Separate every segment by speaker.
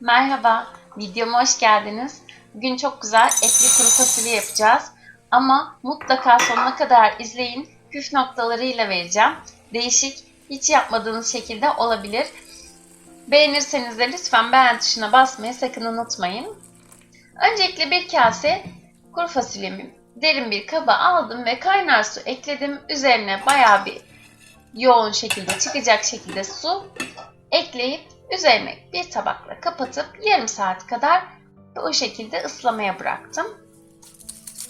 Speaker 1: Merhaba, videoma hoş geldiniz. Bugün çok güzel etli kuru fasulye yapacağız. Ama mutlaka sonuna kadar izleyin. Püf noktalarıyla vereceğim. Değişik, hiç yapmadığınız şekilde olabilir. Beğenirseniz de lütfen beğen tuşuna basmayı sakın unutmayın. Öncelikle bir kase kuru fasulyemi derin bir kaba aldım ve kaynar su ekledim. Üzerine bayağı bir yoğun şekilde çıkacak şekilde su ekleyip üzerine bir tabakla kapatıp yarım saat kadar bu şekilde ıslamaya bıraktım.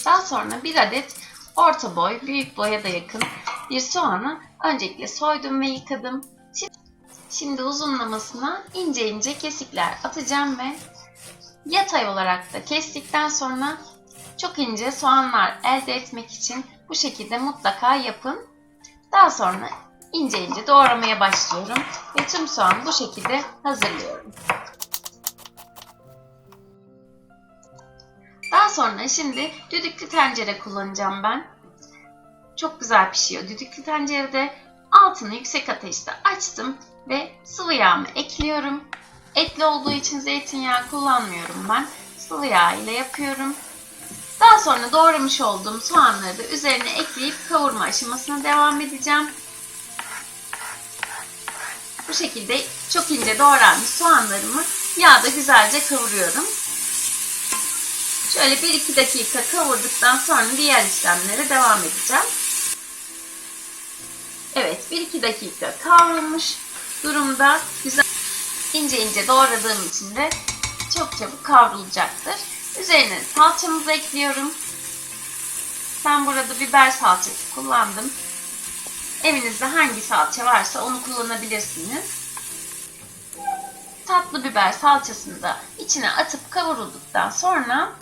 Speaker 1: Daha sonra bir adet orta boy, büyük boya da yakın bir soğanı öncelikle soydum ve yıkadım. Şimdi uzunlamasına ince ince kesikler atacağım ve yatay olarak da kestikten sonra çok ince soğanlar elde etmek için bu şekilde mutlaka yapın. Daha sonra ince ince doğramaya başlıyorum ve tüm soğanı bu şekilde hazırlıyorum. Daha sonra şimdi düdüklü tencere kullanacağım ben. Çok güzel pişiyor. Düdüklü tencerede altını yüksek ateşte açtım ve sıvı yağımı ekliyorum. Etli olduğu için zeytinyağı kullanmıyorum ben. Sıvı yağ ile yapıyorum. Daha sonra doğramış olduğum soğanları da üzerine ekleyip kavurma aşamasına devam edeceğim. Bu şekilde çok ince doğranmış soğanlarımı yağda güzelce kavuruyorum. Şöyle 1-2 dakika kavurduktan sonra diğer işlemlere devam edeceğim. Evet 1-2 dakika kavrulmuş durumda. Güzel ince ince doğradığım için de çok çabuk kavrulacaktır. Üzerine salçamızı ekliyorum. Ben burada biber salçası kullandım. Evinizde hangi salça varsa onu kullanabilirsiniz. Tatlı biber salçasını da içine atıp kavurulduktan sonra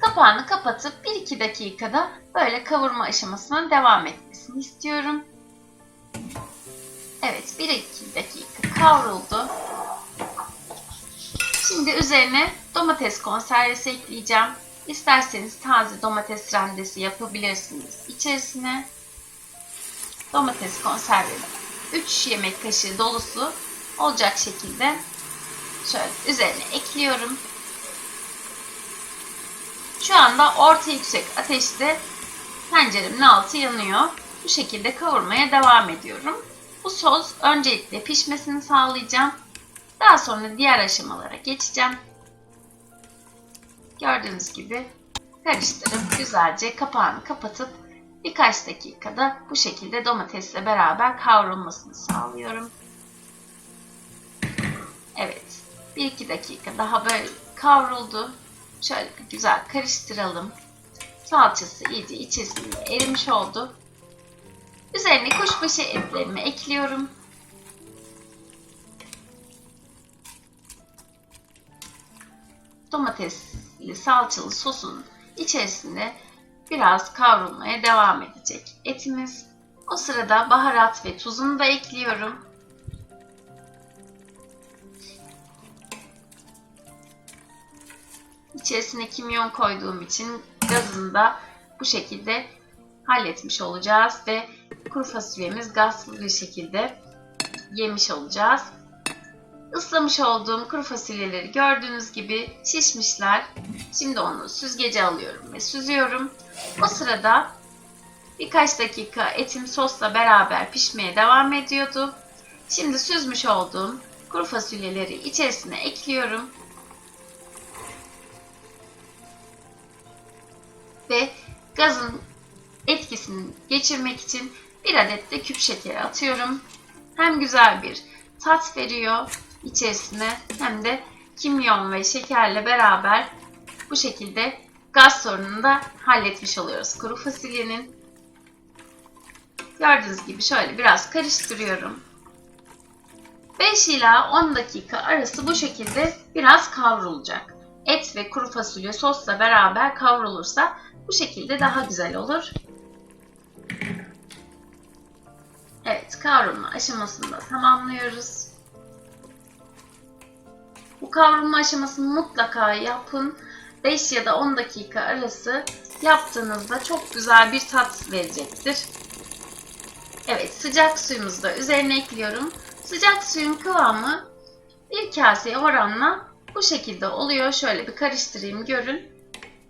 Speaker 1: kapağını kapatıp 1-2 dakikada böyle kavurma aşamasına devam etmesini istiyorum. Evet 1-2 dakika kavruldu. Şimdi üzerine domates konservesi ekleyeceğim. İsterseniz taze domates rendesi yapabilirsiniz içerisine domates konservesi 3 yemek kaşığı dolusu olacak şekilde şöyle üzerine ekliyorum. Şu anda orta yüksek ateşte tenceremin altı yanıyor. Bu şekilde kavurmaya devam ediyorum. Bu sos öncelikle pişmesini sağlayacağım. Daha sonra diğer aşamalara geçeceğim. Gördüğünüz gibi karıştırıp güzelce kapağını kapatıp birkaç dakikada bu şekilde domatesle beraber kavrulmasını sağlıyorum. Evet. 1-2 dakika daha böyle kavruldu. Şöyle bir güzel karıştıralım. Salçası iyice içerisinde erimiş oldu. Üzerine kuşbaşı etlerimi ekliyorum. Domatesli salçalı sosun içerisinde biraz kavrulmaya devam edecek etimiz. O sırada baharat ve tuzunu da ekliyorum. İçerisine kimyon koyduğum için gazını da bu şekilde halletmiş olacağız ve kuru fasulyemiz gazsız bir şekilde yemiş olacağız. Islamış olduğum kuru fasulyeleri gördüğünüz gibi şişmişler. Şimdi onu süzgece alıyorum ve süzüyorum. O sırada birkaç dakika etim sosla beraber pişmeye devam ediyordu. Şimdi süzmüş olduğum kuru fasulyeleri içerisine ekliyorum. Ve gazın etkisini geçirmek için bir adet de küp şekeri atıyorum. Hem güzel bir tat veriyor içerisine hem de kimyon ve şekerle beraber bu şekilde gaz sorununu da halletmiş oluyoruz kuru fasulyenin. Gördüğünüz gibi şöyle biraz karıştırıyorum. 5 ila 10 dakika arası bu şekilde biraz kavrulacak. Et ve kuru fasulye sosla beraber kavrulursa bu şekilde daha güzel olur. Evet kavrulma aşamasını da tamamlıyoruz. Bu kavrulma aşamasını mutlaka yapın. 5 ya da 10 dakika arası yaptığınızda çok güzel bir tat verecektir. Evet sıcak suyumuzu da üzerine ekliyorum. Sıcak suyun kıvamı bir kaseye oranla Bu şekilde oluyor. Şöyle bir karıştırayım görün.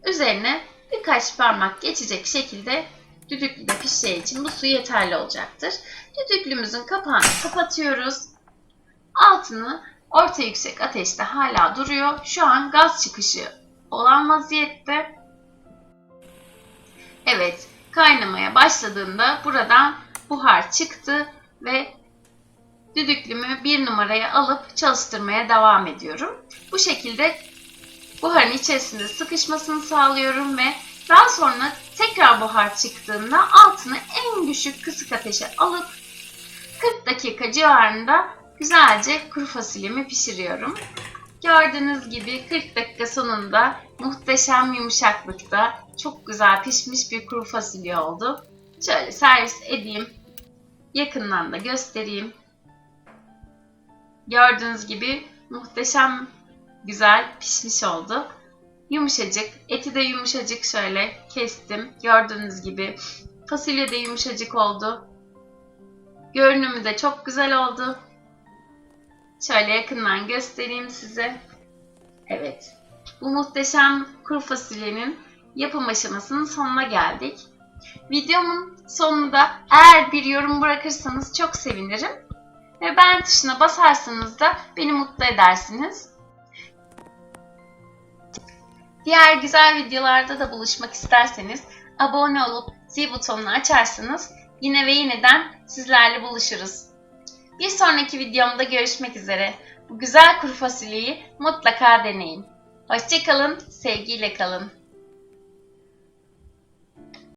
Speaker 1: Üzerine birkaç parmak geçecek şekilde düdüklüde pişeceği için bu su yeterli olacaktır. Düdüklümüzün kapağını kapatıyoruz. Altını orta yüksek ateşte hala duruyor. Şu an gaz çıkışı olan vaziyette. Evet, kaynamaya başladığında buradan buhar çıktı ve düdüklümü bir numaraya alıp çalıştırmaya devam ediyorum. Bu şekilde buharın içerisinde sıkışmasını sağlıyorum ve daha sonra tekrar buhar çıktığında altını en düşük kısık ateşe alıp 40 dakika civarında güzelce kuru fasulyemi pişiriyorum. Gördüğünüz gibi 40 dakika sonunda muhteşem yumuşaklıkta çok güzel pişmiş bir kuru fasulye oldu. Şöyle servis edeyim. Yakından da göstereyim. Gördüğünüz gibi muhteşem güzel pişmiş oldu. Yumuşacık, eti de yumuşacık şöyle kestim. Gördüğünüz gibi fasulye de yumuşacık oldu. Görünümü de çok güzel oldu. Şöyle yakından göstereyim size. Evet. Bu muhteşem kuru fasulyenin yapım aşamasının sonuna geldik. Videomun sonunda eğer bir yorum bırakırsanız çok sevinirim. Ve beğen tuşuna basarsanız da beni mutlu edersiniz. Diğer güzel videolarda da buluşmak isterseniz abone olup zil butonunu açarsanız yine ve yeniden sizlerle buluşuruz. Bir sonraki videomda görüşmek üzere. Bu güzel kuru fasulyeyi mutlaka deneyin. Hoşçakalın, sevgiyle kalın.